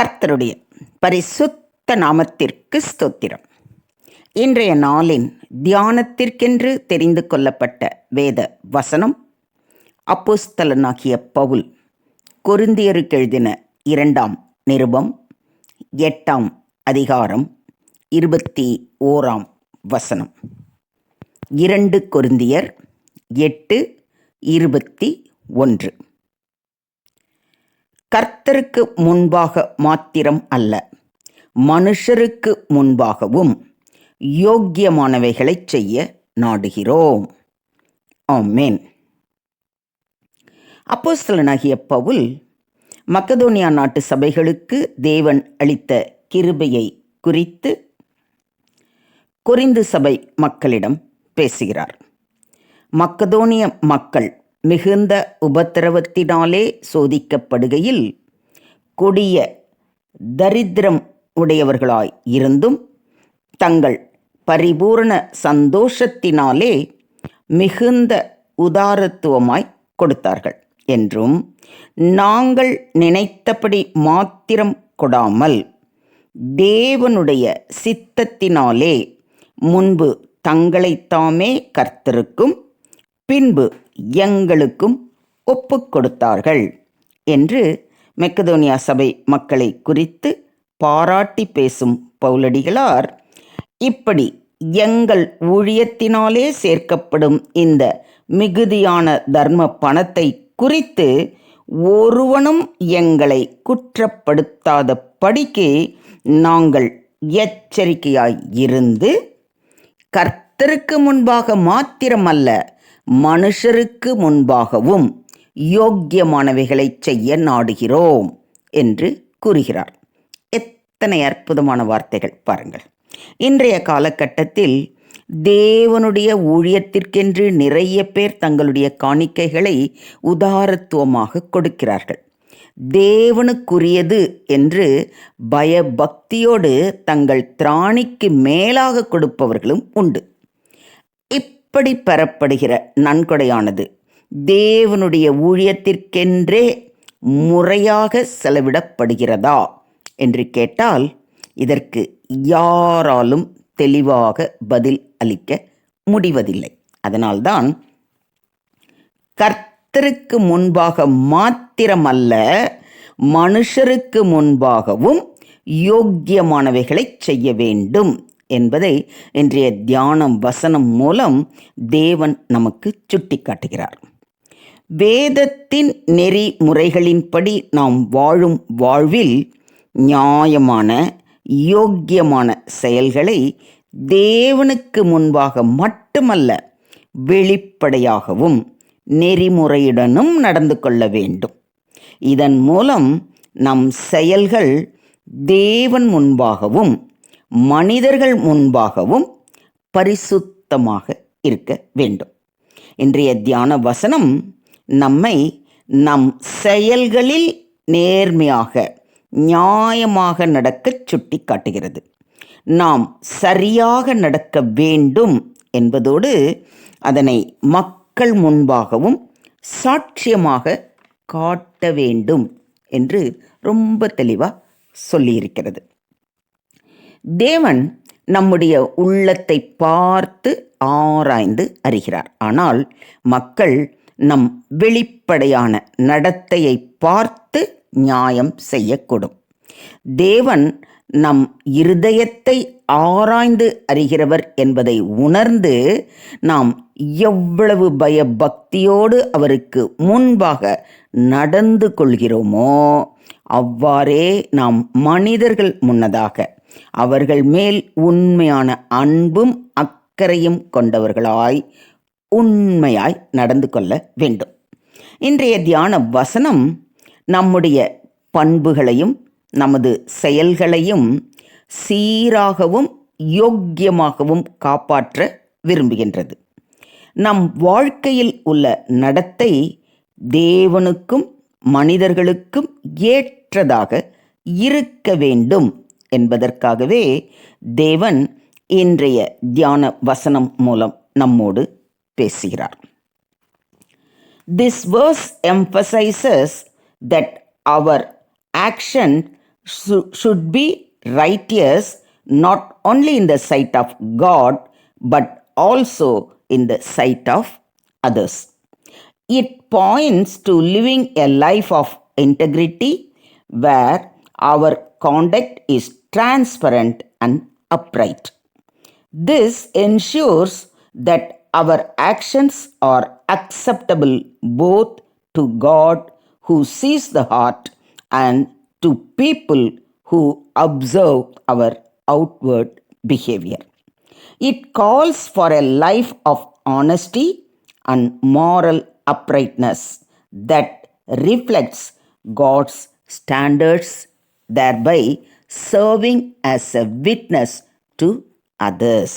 கர்த்தருடைய பரிசுத்த நாமத்திற்கு ஸ்தோத்திரம். இன்றைய நாளின் தியானத்திற்கென்று தெரிந்து கொள்ளப்பட்ட வேத வசனம் அப்போஸ்தலனாகிய பவுல் கொருந்தியருக்கு எழுதின இரண்டாம் நிருபம் எட்டாம் அதிகாரம் இருபத்தி ஓராம் வசனம். இரண்டு கொருந்தியர் எட்டு இருபத்தி ஒன்று. கர்த்தருக்கு முன்பாக மாத்திரம் அல்ல மனுஷருக்கு முன்பாகவும் யோக்கியமானவைகளைச் செய்ய நாடுகிறோம். ஆமேன். அப்போஸ்தலனாகிய பவுல் மக்கதோனியா நாட்டு சபைகளுக்கு தேவன் அளித்த கிருபையை குறித்து குறிந்து சபை மக்களிடம் பேசுகிறார். மக்கதோனிய மக்கள் மிகுந்த உபத்திரவத்தினாலே சோதிக்கப்படுகையில் கொடிய தரித்திரம் உடையவர்களாய் இருந்தும் தங்கள் பரிபூரண சந்தோஷத்தினாலே மிகுந்த உதாரத்துவமாய் கொடுத்தார்கள். என்றும் நாங்கள் நினைத்தபடி மாத்திரம் கொடாமல் தேவனுடைய சித்தத்தினாலே முன்பு தங்களைத்தாமே கர்த்தருக்கும் பின்பு எங்களுக்கும் ஒப்புக் கொடுத்தார்கள் என்று மெக்கதோனியா சபை மக்களை குறித்து பாராட்டி பேசும் பவுலடிகளார் இப்படி எங்கள் ஊழியத்தினாலே சேர்க்கப்படும் இந்த மிகுதியான தர்ம பணத்தை குறித்து ஒருவனும் எங்களை குற்றப்படுத்தாத படிக்கு நாங்கள் எச்சரிக்கையாய் இருந்து கர்த்தருக்கு முன்பாக மாத்திரமல்ல மனுஷருக்கு முன்பாகவும் யோக்கியமானவைகளை செய்ய நாடுகிறோம் என்று கூறுகிறார். எத்தனை அற்புதமான வார்த்தைகள் பாருங்கள். இன்றைய காலகட்டத்தில் தேவனுடைய ஊழியத்திற்கென்று நிறைய பேர் தங்களுடைய காணிக்கைகளை உதாரத்துவமாக கொடுக்கிறார்கள். தேவனுக்குரியது என்று பயபக்தியோடு தங்கள் திராணிக்கு மேலாக கொடுப்பவர்களும் உண்டு. இப்படி பெறப்படுகிற நன்கொடையானது தேவனுடைய ஊழியத்திற்கென்றே முறையாக செலவிடப்படுகிறதா என்று கேட்டால் இதற்கு யாராலும் தெளிவாக பதில் அளிக்க முடிவதில்லை. அதனால்தான் கர்த்தருக்கு முன்பாக மாத்திரமல்ல மனுஷருக்கு முன்பாகவும் யோக்கியமானவைகளை செய்ய வேண்டும். என்பதை இன்றைய தியானம் வசனம் மூலம் தேவன் நமக்கு சுட்டிக்காட்டுகிறார். வேதத்தின் நெறிமுறைகளின்படி நாம் வாழும் வாழ்வில் நியாயமான யோக்கியமான செயல்களை தேவனுக்கு முன்பாக மட்டுமல்ல வெளிப்படையாகவும் நெறிமுறையுடனும் நடந்து கொள்ள வேண்டும். இதன் மூலம் நம் செயல்கள் தேவன் முன்பாகவும் மனிதர்கள் முன்பாகவும் பரிசுத்தமாக இருக்க வேண்டும். இன்றைய தியான வசனம் நம்மை நம் செயல்களில் நேர்மையாக நியாயமாக நடக்க சுட்டி காட்டுகிறது நாம் சரியாக நடக்க வேண்டும் என்பதோடு அதனை மக்கள் முன்பாகவும் சாட்சியமாக காட்ட வேண்டும் என்று ரொம்ப தெளிவாக சொல்லியிருக்கிறது. தேவன் நம்முடைய உள்ளத்தை பார்த்து ஆராய்ந்து அறிகிறார். ஆனால் மக்கள் நம் வெளிப்படையான நடத்தையை பார்த்து நியாயம் செய்யக்கூடும். தேவன் நம் இருதயத்தை ஆராய்ந்து அறிகிறவர் என்பதை உணர்ந்து நாம் எவ்வளவு பயபக்தியோடு அவருக்கு முன்பாக நடந்து கொள்கிறோமோ அவ்வாறே நாம் மனிதர்கள் முன்னதாக அவர்கள் மேல் உண்மையான அன்பும் அக்கறையும் கொண்டவர்களாய் உண்மையாய் நடந்து கொள்ள வேண்டும். இன்றைய தியான வசனம் நம்முடைய பண்புகளையும் நமது செயல்களையும் சீராகவும் யோக்கியமாகவும் காப்பாற்ற விரும்புகின்றது. நம் வாழ்க்கையில் உள்ள நடத்தை தேவனுக்கும் மனிதர்களுக்கும் பெற்றதாக இருக்க வேண்டும் என்பதற்காகவே தேவன் இன்றைய தியான வசனம் மூலம் நம்மோடு பேசுகிறார் this verse emphasises that our action should be righteous not only in the sight of God but also in the sight of others it points to living a life of integrity where our conduct is transparent and upright. This ensures that our actions are acceptable both to God who sees the heart and to people who observe our outward behavior. It calls for a life of honesty and moral uprightness that reflects God's standards, thereby serving as a witness to others.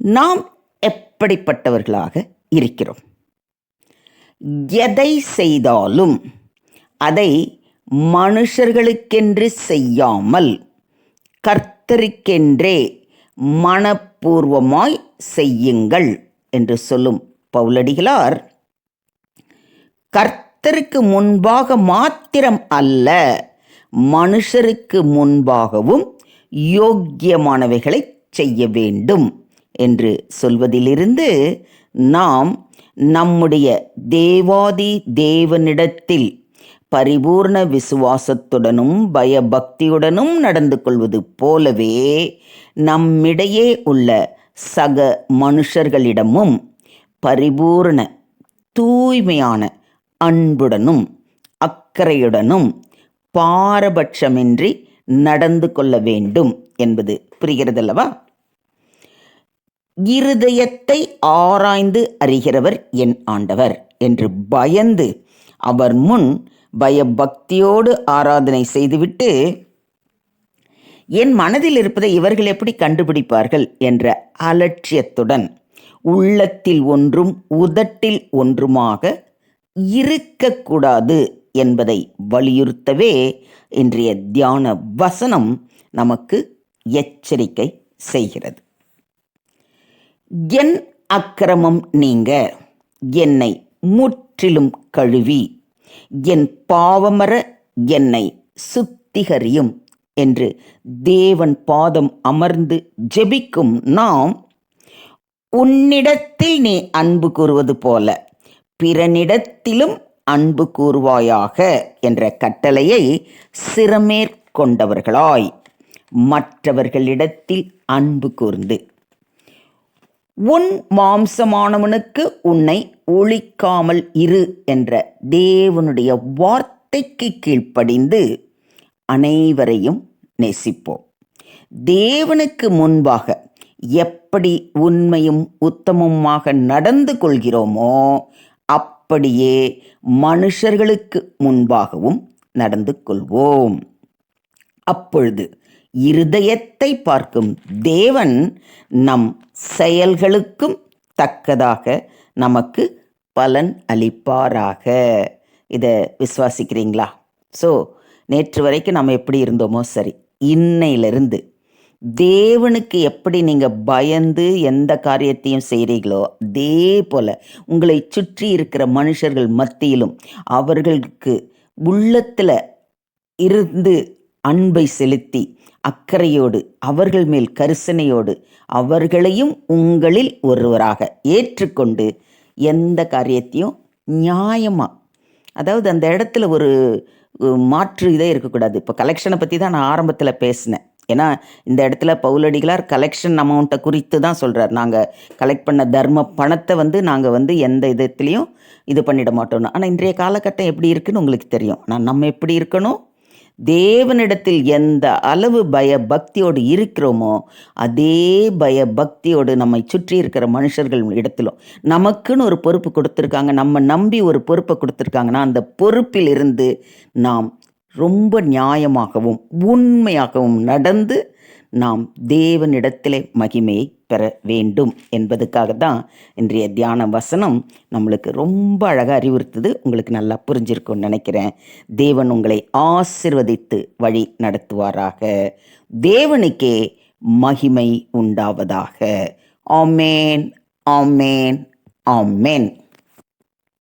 நாம் எப்படிப்பட்டவர்களாக இருக்கிறோம் எதை செய்தாலும் அதை மனுஷர்களுக்கென்று செய்யாமல் கர்த்தருக்கென்றே மனப்பூர்வமாய் செய்யுங்கள் என்று சொல்லும் பவுலடிகளார் கர்த்தருக்கு முன்பாக மாத்திரம் அல்ல மனுஷருக்கு முன்பாகவும் யோக்கியமானவைகளை செய்ய வேண்டும் என்று சொல்வதிலிருந்து நாம் நம்முடைய தேவாதி தேவனிடத்தில் பரிபூர்ண விசுவாசத்துடனும் பயபக்தியுடனும் நடந்து கொள்வது போலவே நம்மிடையே உள்ள சக மனுஷர்களிடமும் பரிபூர்ண தூய்மையான அன்புடனும் அக்கறையுடனும் பாரபட்சமின்றி நடந்து கொள்ள வேண்டும் என்பது புரிகிறதல்லவா? இருதயத்தை ஆராய்ந்து அறிகிறவர் என் ஆண்டவர் என்று பயந்து அவர் முன் பயபக்தியோடு ஆராதனை செய்துவிட்டு என் மனதில் இருப்பதை இவர்கள் எப்படி கண்டுபிடிப்பார்கள் என்ற அலட்சியத்துடன் உள்ளத்தில் ஒன்றும் உதட்டில் ஒன்றுமாக இருக்கக்கூடாது என்பதை வலியுறுத்தவே இன்றைய தியான வசனம் நமக்கு எச்சரிக்கை செய்கிறது. என் அக்கிரமம் நீங்க என்னை முற்றிலும் கழுவி என் பாவமர என்னை சுத்திகரியும் என்று தேவன் பாதம் அமர்ந்து ஜெபிக்கும் நாம் உன்னிடத்தில் நீ அன்பு கூறுவது போல பிறனிடத்திலும் அன்பு கூறுவாயாக என்ற கட்டளையை சிறமேற்கொண்டவர்களாய் மற்றவர்களிடத்தில் அன்பு கூர்ந்து. உன் மாம்சமானவனுக்கு உன்னை ஒழிக்காமல் இரு என்ற தேவனுடைய வார்த்தைக்கு கீழ்ப்படிந்து அனைவரையும் நேசிப்போம். தேவனுக்கு முன்பாக எப்படி உண்மையும் உத்தமமாக நடந்து கொள்கிறோமோ அப்படியே மனுஷர்களுக்கு முன்பாகவும் நடந்து கொள்வோம். அப்பொழுது இருதயத்தை பார்க்கும் தேவன் நம் செயல்களுக்கும் தக்கதாக நமக்கு பலன் அளிப்பாராக. இதை விசுவாசிக்கிறீங்களா? ஸோ நேற்று வரைக்கும் நம்ம எப்படி இருந்தோமோ சரி இன்னையிலிருந்து தேவனுக்கு எப்படி நீங்கள் பயந்து எந்த காரியத்தையும் செய்கிறீங்களோ அதே போல் உங்களை சுற்றி இருக்கிற மனுஷர்கள் மத்தியிலும் அவர்களுக்கு உள்ளத்தில் இருந்து அன்பை செலுத்தி அக்கறையோடு அவர்கள் மேல் கரிசனையோடு அவர்களையும் உங்களில் ஒருவராக ஏற்றுக்கொண்டு எந்த காரியத்தையும் நியாயமாக அதாவது அந்த இடத்துல ஒரு மாற்று இதே இருக்கக்கூடாது. இப்போ கலெக்ஷனை பற்றி தான் நான் ஆரம்பத்தில் பேசினேன். ஏன்னா இந்த இடத்துல பவுலடிகளார் கலெக்ஷன் அமௌண்ட்டை குறித்து தான் சொல்கிறார் நாங்கள் கலெக்ட் பண்ண தர்ம பணத்தை வந்து நாங்கள் வந்து எந்த விதத்துலேயும் இது பண்ணிட மாட்டோம்னு. ஆனால் இன்றைய காலகட்டம் எப்படி இருக்குன்னு உங்களுக்கு தெரியும். ஆனால் நம்ம எப்படி இருக்கணும்? தேவனிடத்தில் எந்த அளவு பய பக்தியோடு இருக்கிறோமோ அதே பய பக்தியோடு நம்மை சுற்றி இருக்கிற மனுஷர்கள் இடத்திலும் நமக்குன்னு ஒரு பொறுப்பு கொடுத்துருக்காங்க. நம்ம நம்பி ஒரு பொறுப்பை கொடுத்துருக்காங்கன்னா அந்த பொறுப்பில் இருந்து நாம் ரொம்ப நியாயமாகவும் உண்மையாகவும் நடந்து நாம் தேவனிடத்திலே மகிமையை பெற வேண்டும் என்பதுக்காக தான் இன்றைய தியான வசனம் நம்மளுக்கு ரொம்ப அழகாக அறிவுறுத்துது. உங்களுக்கு நல்லா புரிஞ்சிருக்கும்னு நினைக்கிறேன். தேவன் உங்களை ஆசிர்வதித்து வழி நடத்துவாராக. தேவனுக்கே மகிமை உண்டாவதாக. ஆமேன் ஆமேன் ஆமேன்.